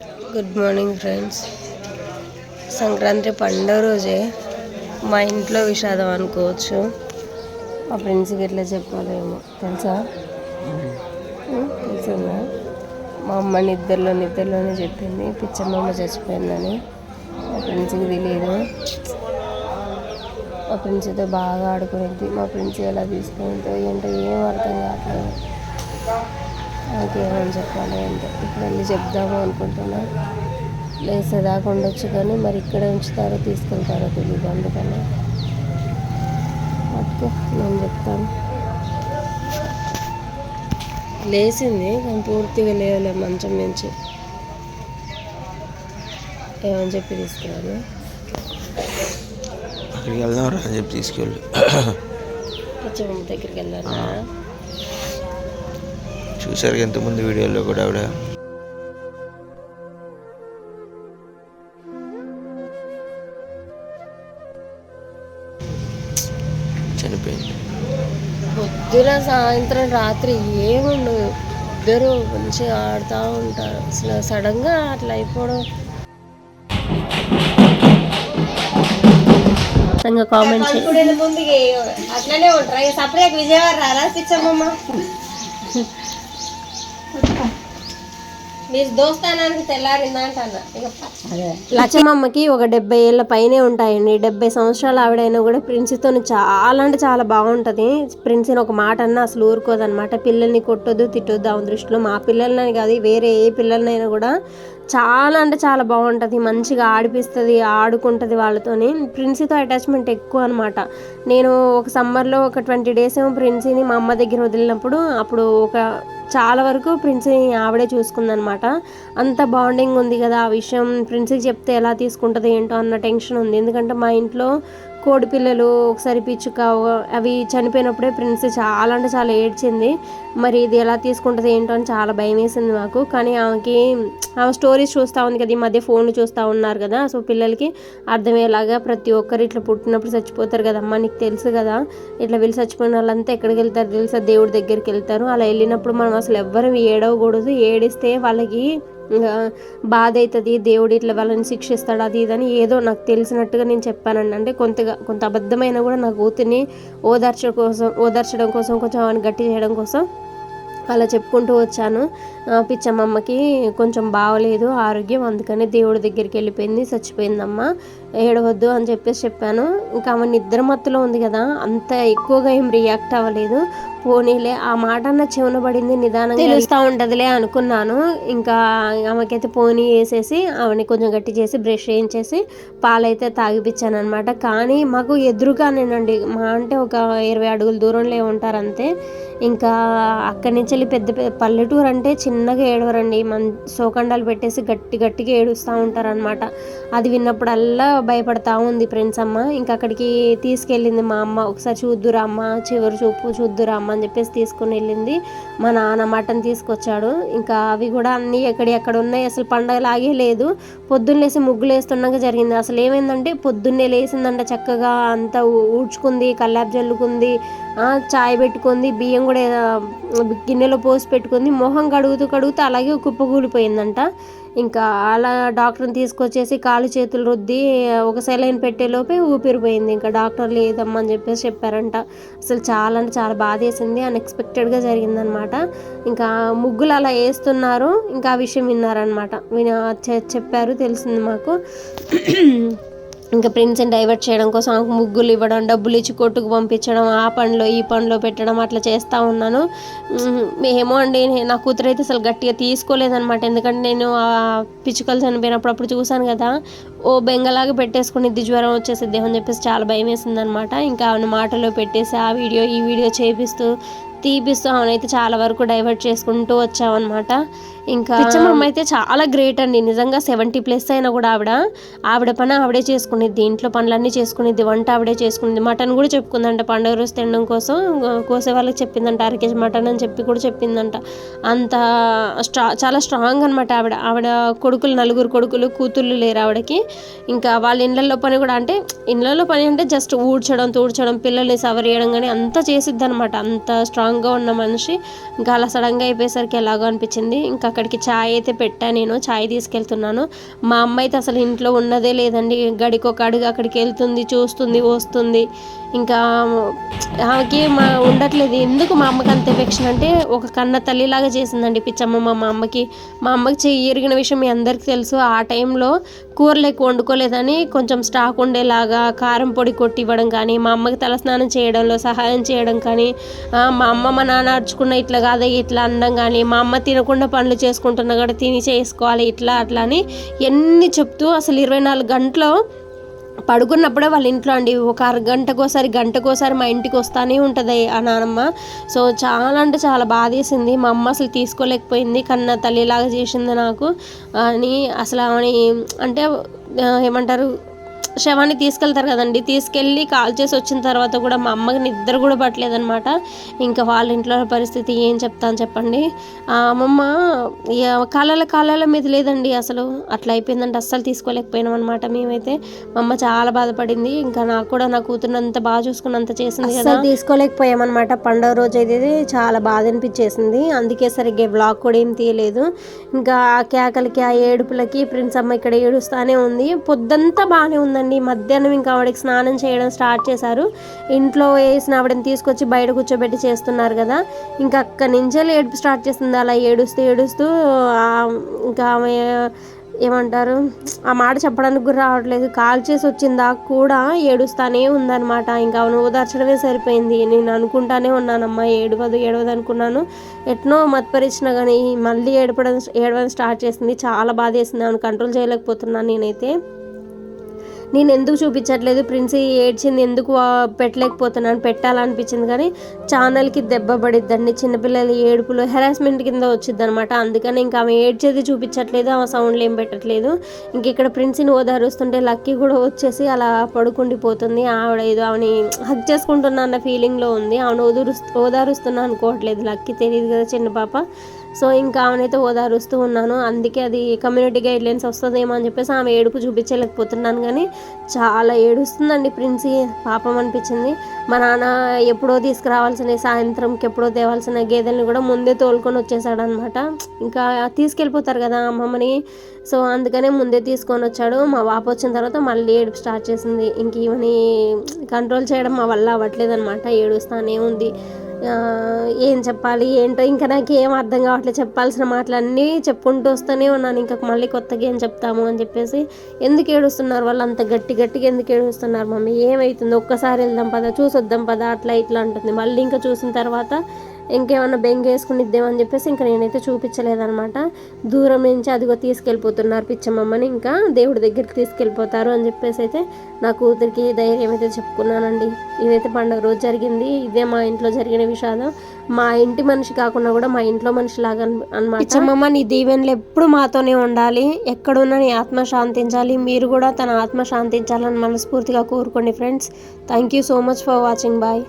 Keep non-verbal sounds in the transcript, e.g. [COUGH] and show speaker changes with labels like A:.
A: Good morning friends. Sankranti పండుగ రోజే మా ఇంట్లో విషాదం అనుకోవచ్చు. మా ఫ్రెండ్స్కి ఎట్లా చెప్పాలేమో తెలుసా? తెలిసిందా? మా అమ్మ నిద్రలో నిద్రలోనే చెప్పింది. పిచ్చమ్మ చచ్చిపోయిందని. మా ఫ్రెండ్స్కి తెలియదు మా ఫ్రెండ్స్తో బాగా ఆడుకునేది. మా ఫ్రెండ్స్ ఎలా తీసుకుంటో ఏంటో ఏం అర్థం కావట్లేదు. నాకేమని చెప్పాలి అంటే ఇప్పుడు వెళ్ళి చెప్దాము అనుకుంటున్నా. లేసేదాకా ఉండొచ్చు కానీ మరి ఇక్కడ ఉంచుతారో తీసుకెళ్తారో తెలియదు అందుకని. ఓకే నేను చెప్తాను. లేచింది కానీ పూర్తిగా లేవలే మంచం నుంచి. ఏమని చెప్పి తీసుకురాను
B: అక్కడికి వెళ్దాం రా అని చెప్పి తీసుకెళ్ళి.
A: దగ్గరికి వెళ్ళాను
B: చూసారు ఎంతమంది వీడియోలో కూడా ఆవిడ. చనిపోయింది.
A: పొద్దున సాయంత్రం రాత్రి ఏముండదు. ఇద్దరు మంచిగా ఆడుతూ ఉంటారు. అసలు సడన్గా అట్లా అయిపోవడం. కామెంట్
C: ముందు అట్లనే ఉంటారు. సపరేట్ విజయవాడ రారా పిచ్చమ్మ [LAUGHS] మీరు దోస్తానానికి
A: లచ్చమ్మకి ఒక డెబ్బై ఏళ్ళ పైనే ఉంటాయండి. డెబ్బై సంవత్సరాలు ఆవిడైనా కూడా ప్రిన్సితో చాలా అంటే చాలా బాగుంటుంది. ప్రిన్సిని ఒక మాట అన్నా అసలు ఊరుకోదన్నమాట. పిల్లల్ని కొట్టొద్దు తిట్టొద్దు ఆమె దృష్టిలో. మా పిల్లలని కాదు వేరే ఏ పిల్లలనైనా కూడా చాలా అంటే చాలా బాగుంటుంది మంచిగా ఆడిపిస్తుంది ఆడుకుంటుంది వాళ్ళతోని. ప్రిన్సీతో అటాచ్మెంట్ ఎక్కువ అనమాట నేను ఒక సమ్మర్లో ఒక ట్వంటీ డేస్ ఏమో ప్రిన్సీని మా అమ్మ దగ్గర వదిలినప్పుడు అప్పుడు ఒక చాలా వరకు ప్రిన్సీని ఆవిడే చూసుకుందనమాట అంత బాండింగ్ ఉంది కదా ఆ విషయం ప్రిన్సీకి చెప్తే ఎలా తీసుకుంటుంది ఏంటో అన్న టెన్షన్ ఉంది. ఎందుకంటే మా ఇంట్లో కోడి పిల్లలు ఒకసారి పిచ్చుక అవి చనిపోయినప్పుడే ప్రిన్స్ చాలా అంటే చాలా ఏడ్చింది. మరి ఇది ఎలా తీసుకుంటుంది ఏంటో అని చాలా భయం వేసింది మాకు. కానీ ఆమెకి ఆమె స్టోరీస్ చూస్తూ ఉంది కదా ఈ మధ్య ఫోన్లు చూస్తూ ఉన్నారు కదా. సో పిల్లలకి అర్థమయ్యేలాగా ప్రతి ఒక్కరు ఇట్లా పుట్టినప్పుడు చచ్చిపోతారు కదమ్మా నీకు తెలుసు కదా. ఇట్లా వీళ్ళు చచ్చిపోయిన వాళ్ళంతా ఎక్కడికి వెళ్తారు తెలుసా? దేవుడి దగ్గరికి వెళ్తారు. అలా వెళ్ళినప్పుడు మనం అసలు ఎవ్వరు ఏడవకూడదు. ఏడిస్తే వాళ్ళకి బాధ అవుతుంది దేవుడు ఇట్లా వాళ్ళని శిక్షిస్తాడు అది ఇదని ఏదో నాకు తెలిసినట్టుగా నేను చెప్పానండి అంటే కొంతగా కొంత అబద్ధమైన కూడా నా కూతుర్ని ఓదార్చడం కోసం ఓదార్చడం కోసం కొంచెం ఆమెను గట్టి చేయడం కోసం అలా చెప్పుకుంటూ వచ్చాను. పిచ్చమ్మమ్మకి కొంచెం బాగలేదు ఆరోగ్యం అందుకని దేవుడి దగ్గరికి వెళ్ళిపోయింది చచ్చిపోయిందమ్మ. ఏడవద్దు అని చెప్పేసి చెప్పాను. ఇంకా ఆమె నిద్ర మత్తులో ఉంది కదా అంత ఎక్కువగా ఏం రియాక్ట్ అవ్వలేదు. పోనీలే ఆ మాట అన్న చెవున పడింది నిదానంగా తెలుస్తూ ఉంటుందిలే అనుకున్నాను. ఇంకా ఆమెకైతే పోనీ వేసేసి ఆమెని కొంచెం గట్టి చేసి బ్రష్ చేయించేసి పాలైతే తాగిపించాను అనమాట కానీ మాకు ఎదురుగానేనండి మా అంటే ఒక ఇరవై అడుగుల దూరంలో ఉంటారు అంతే ఇంకా అక్కడి నుంచి వెళ్ళి పెద్ద పెద్ద పల్లెటూరు అంటే చిన్నగా ఏడవరండి. మన సోకండాలు పెట్టేసి గట్టి గట్టిగా ఏడుస్తూ ఉంటారనమాట అది విన్నప్పుడల్లా భయపడతా ఉంది ఫ్రెండ్స్ అమ్మ. ఇంకా అక్కడికి తీసుకెళ్ళింది మా అమ్మ. ఒకసారి చూద్దురా అమ్మ చివరి చూపు చూద్దురా అమ్మ అని చెప్పేసి తీసుకుని వెళ్ళింది. మా నాన్న మటన్ తీసుకొచ్చాడు. ఇంకా అవి కూడా అన్నీ ఎక్కడెక్కడ ఉన్నాయి అసలు పండగ లాగే లేదు. పొద్దున్న లేసి ముగ్గులు వేస్తుండగా జరిగింది. అసలు ఏమైందంటే పొద్దున్నే లేసిందంట చక్కగా అంతా ఊడ్చుకుంది కల్లాపు జల్లుకుంది చాయ్ పెట్టుకుంది బియ్యం కూడా గిన్నెలో పోసి పెట్టుకుంది. మొహం కడుగుతూ కడుగుతూ అలాగే కుప్పకూలిపోయిందంట. ఇంకా అలా డాక్టర్ని తీసుకొచ్చేసి కాలు చేతులు రుద్ది ఒక సెలైన్ పెట్టేలోపే ఊపిరిపోయింది ఇంకా డాక్టర్ లేదమ్మా అని చెప్పేసి చెప్పారంట. అసలు చాలా అంటే చాలా బాధ వేసింది అన్ఎక్స్పెక్టెడ్గా జరిగిందనమాట. ఇంకా ముగ్గులు అలా వేస్తున్నారు. ఇంకా ఆ విషయం విన్నారనమాట. విన చెప్పారు తెలిసింది మాకు. ఇంకా ప్రిన్స్ని డైవర్ట్ చేయడం కోసం ఆమెకు ముగ్గులు ఇవ్వడం డబ్బులు ఇచ్చి కొట్టుకు పంపించడం ఆ పనిలో ఈ పనిలో పెట్టడం అట్లా చేస్తూ ఉన్నాను. మ్మ్, ఏమో అండి నా కూతురు అయితే అసలు గట్టిగా తీసుకోలేదనమాట ఎందుకంటే నేను ఆ పిచ్చుకలు చనిపోయినప్పుడు అప్పుడు చూశాను కదా ఓ బెంగలాగా పెట్టేసుకుని జ్వరం వచ్చేసిద్ది అని చెప్పేసి చాలా భయం వేసింది అనమాట ఇంకా ఆమెను మాటలో పెట్టేసి ఆ వీడియో ఈ వీడియో చేపిస్తూ తీపిస్తూ ఆమెనైతే చాలా వరకు డైవర్ట్ చేసుకుంటూ వచ్చామన్నమాట. ఇంకా పిచ్చమ్మ అయితే చాలా గ్రేట్ అండి. నిజంగా సెవెంటీ ప్లస్ అయినా కూడా ఆవిడ ఆవిడ పని ఆవిడే చేసుకునేది ఇంట్లో పనులన్నీ చేసుకునేది వంట ఆవిడే చేసుకునేది. మటన్ కూడా చెప్పుకుందంట పండుగ రోజు తినడం కోసం. కోసే వాళ్ళకి చెప్పిందంట అర కేజీ మటన్ అని చెప్పి కూడా చెప్పిందంట. అంత స్ట్రా చాలా స్ట్రాంగ్ అనమాట ఆవిడ. ఆవిడ కొడుకులు నలుగురు కొడుకులు కూతుళ్ళు లేరు ఆవిడకి. ఇంకా వాళ్ళ ఇళ్ళల్లో పని కూడా అంటే ఇళ్ళల్లో పని అంటే జస్ట్ ఊడ్చడం తూడ్చడం పిల్లల్ని సవరేయడం కానీ అంతా చేసిద్ది అనమాట అంత స్ట్రాంగ్గా ఉన్న మనిషి ఇంకా అలా సడన్గా అయిపోయేసరికి ఎలాగో అనిపించింది. ఇంకా అక్కడికి ఛాయ్ అయితే పెట్టా నేను. ఛాయ్ తీసుకెళ్తున్నాను. మా అమ్మ అయితే అసలు ఇంట్లో ఉన్నదే లేదండి. గడికొక అడుగు అక్కడికి వెళ్తుంది చూస్తుంది వస్తుంది. ఇంకా ఆమెకి మా ఉండట్లేదు. ఎందుకు మా అమ్మకి అంత ఎఫెక్షన్ అంటే ఒక కన్న తల్లిలాగా చేసిందండి పిచ్చమ్మ మా మా అమ్మకి. మా అమ్మకి చెయ్యి విషయం మీ అందరికీ తెలుసు. ఆ టైంలో కూరలు ఎక్కువ వండుకోలేదని కొంచెం స్టాక్ ఉండేలాగా కారం పొడి కొట్టి ఇవ్వడం కానీ మా అమ్మకి తలస్నానం చేయడంలో సహాయం చేయడం కానీ మా అమ్మ మా నాన్న అడుచుకున్న ఇట్లా కాదే ఇట్లా అనడం కానీ మా అమ్మ తినకుండా పనులు చేసుకుంటున్నా కూడా తిని చేసుకోవాలి ఇట్లా అట్లా అని ఎన్ని చెప్తూ అసలు ఇరవై నాలుగు గంటలు పడుకున్నప్పుడే వాళ్ళ ఇంట్లో అండి ఒక అరగంటకోసారి గంటకోసారి మా ఇంటికి వస్తానే ఉంటుంది ఆ నానమ్మ. సో చాలా అంటే చాలా బాధేసింది మా అమ్మ అసలు తీసుకోలేకపోయింది. కన్న తల్లిలాగా చేసింది నాకు. అని అసలు ఆమె అంటే ఏమంటారు శవాన్ని తీసుకెళ్తారు కదండి. తీసుకెళ్ళి కాల్ చేసి వచ్చిన తర్వాత కూడా మా అమ్మకి నిద్ర కూడా పట్టలేదనమాట ఇంకా వాళ్ళ ఇంట్లో పరిస్థితి ఏం చెప్తాను చెప్పండి. అమ్మమ్మ కాలాల కాలాల మీద లేదండి అసలు. అట్లా అయిపోయిందంటే అస్సలు తీసుకోలేకపోయినాం అనమాట మేమైతే. మా అమ్మ చాలా బాధపడింది. ఇంకా నాకు కూడా నా కూతురిని అంత బాగా చూసుకున్నంత చేసింది కదా. తీసుకోలేకపోయామన్నమాట పండుగ రోజు అయితే చాలా బాధ అనిపించేసింది. అందుకే సరిగ్గా బ్లాగ్ కూడా ఏం తీయలేదు. ఇంకా ఆ కేకలకి ఆ ఏడుపులకి ప్రిన్స్ అమ్మ ఇక్కడ ఏడుస్తానే ఉంది. పొద్దంతా బాగానే ఉందండి. మధ్యాహ్నం ఇంకా ఆవిడకి స్నానం చేయడం స్టార్ట్ చేశారు. ఇంట్లో వేసిన ఆవిడని తీసుకొచ్చి బయట కూర్చోబెట్టి చేస్తున్నారు కదా. ఇంకా అక్కడి నుంచే ఏడుపు స్టార్ట్ చేస్తుంది. అలా ఏడుస్తూ ఏడుస్తూ ఇంకా ఆమె ఏమంటారు ఆ మాట చెప్పడానికి కూడా రావట్లేదు. కాల్ చేసి వచ్చిందా కూడా ఏడుస్తానే ఉందన్నమాట. ఇంకా ఆమెను ఓదార్చడమే సరిపోయింది. నేను అనుకుంటానే ఉన్నానమ్మా ఏడవదు ఏడవదు అనుకున్నాను. ఎట్నో మత్పరిచిన కానీ మళ్ళీ ఏడపడం ఏడవడం స్టార్ట్ చేసింది. చాలా బాధ వేసింది అవును కంట్రోల్ చేయలేకపోతున్నాను నేనైతే. నేను ఎందుకు చూపించట్లేదు? ప్రిన్స్ ఏడ్చింది ఎందుకు పెట్టలేకపోతున్నాను? పెట్టాలనిపించింది కానీ ఛానల్కి దెబ్బ పడిద్దండి. చిన్నపిల్లల ఏడుపులు హెరాస్మెంట్ కింద వచ్చింది అనమాట అందుకని ఇంకా ఆమె ఏడ్చేది చూపించట్లేదు ఆమె సౌండ్లు ఏం పెట్టట్లేదు. ఇంక ఇక్కడ ప్రిన్స్ని ఓదారుస్తుంటే లక్కీ కూడా వచ్చేసి అలా పడుకుండిపోతుంది. ఆవిడ ఏదో ఆమెని హక్ చేసుకుంటున్నా అన్న ఫీలింగ్లో ఉంది. ఆమెను ఓదురు ఓదారుస్తున్నా అనుకోవట్లేదు. లక్కీ తెలియదు కదా చిన్న పాప. సో ఇంకా ఆమెనైతే ఓదారుస్తూ ఉన్నాను. అందుకే అది కమ్యూనిటీ గైడ్ లైన్స్ వస్తుందేమో అని చెప్పేసి ఆమె ఏడుపు చూపించలేకపోతున్నాను కానీ చాలా ఏడుస్తుందండి ప్రిన్సీ. పాపం అనిపించింది. మా నాన్న ఎప్పుడో తీసుకురావాల్సిన సాయంత్రంకి ఎప్పుడో తేవాల్సిన గేదెల్ని కూడా ముందే తోలుకొని వచ్చేసాడు అనమాట ఇంకా తీసుకెళ్ళిపోతారు కదా అమ్మమ్మని. సో అందుకనే ముందే తీసుకొని వచ్చాడు. మా పాప వచ్చిన తర్వాత మళ్ళీ ఏడుపు స్టార్ట్ చేసింది. ఇంక ఈమెని కంట్రోల్ చేయడం మా వల్ల అవ్వట్లేదు అనమాట ఏడుస్తానే ఉంది. ఏం చెప్పాలి ఏంటో ఇంకా నాకు ఏం అర్థం కావట్లేదు చెప్పాల్సిన మాటలన్నీ చెప్పుకుంటూ వస్తూనే ఉన్నాను. ఇంకా మళ్ళీ కొత్తగా ఏం చెప్తాము అని చెప్పేసి ఎందుకు ఏడుస్తున్నారు వాళ్ళు? అంత గట్టి గట్టిగా ఎందుకు ఏడుస్తున్నారు మమ్మీ? ఏమవుతుంది ఒక్కసారి వెళ్దాం పదా చూసొద్దాం పదా అట్లా ఇట్లా అంటుంది. మళ్ళీ ఇంకా చూసిన తర్వాత ఇంకేమన్నా బెంగ వేసుకుని చెప్పేసి ఇంకా నేనైతే చూపించలేదన్నమాట. దూరం నుంచి అదిగో తీసుకెళ్ళిపోతున్నారు పిచ్చమ్మమ్మని ఇంకా దేవుడి దగ్గరికి తీసుకెళ్ళిపోతారు అని చెప్పేసి అయితే నా కూతురికి ధైర్యం అయితే చెప్పుకున్నానండి. ఇదైతే పండుగ రోజు జరిగింది. ఇదే మా ఇంట్లో జరిగిన విషాదం. మా ఇంటి మనిషి కాకుండా కూడా మా ఇంట్లో మనిషి లాగా అనమాట పిచ్చమ్మమ్మ నీ దీవెనలు ఎప్పుడు మాతోనే ఉండాలి. ఎక్కడున్నా నీ ఆత్మ శాంతించాలి. మీరు కూడా తన ఆత్మ శాంతించాలని మనస్ఫూర్తిగా కోరుకోండి friends. Thank you so much for watching. Bye.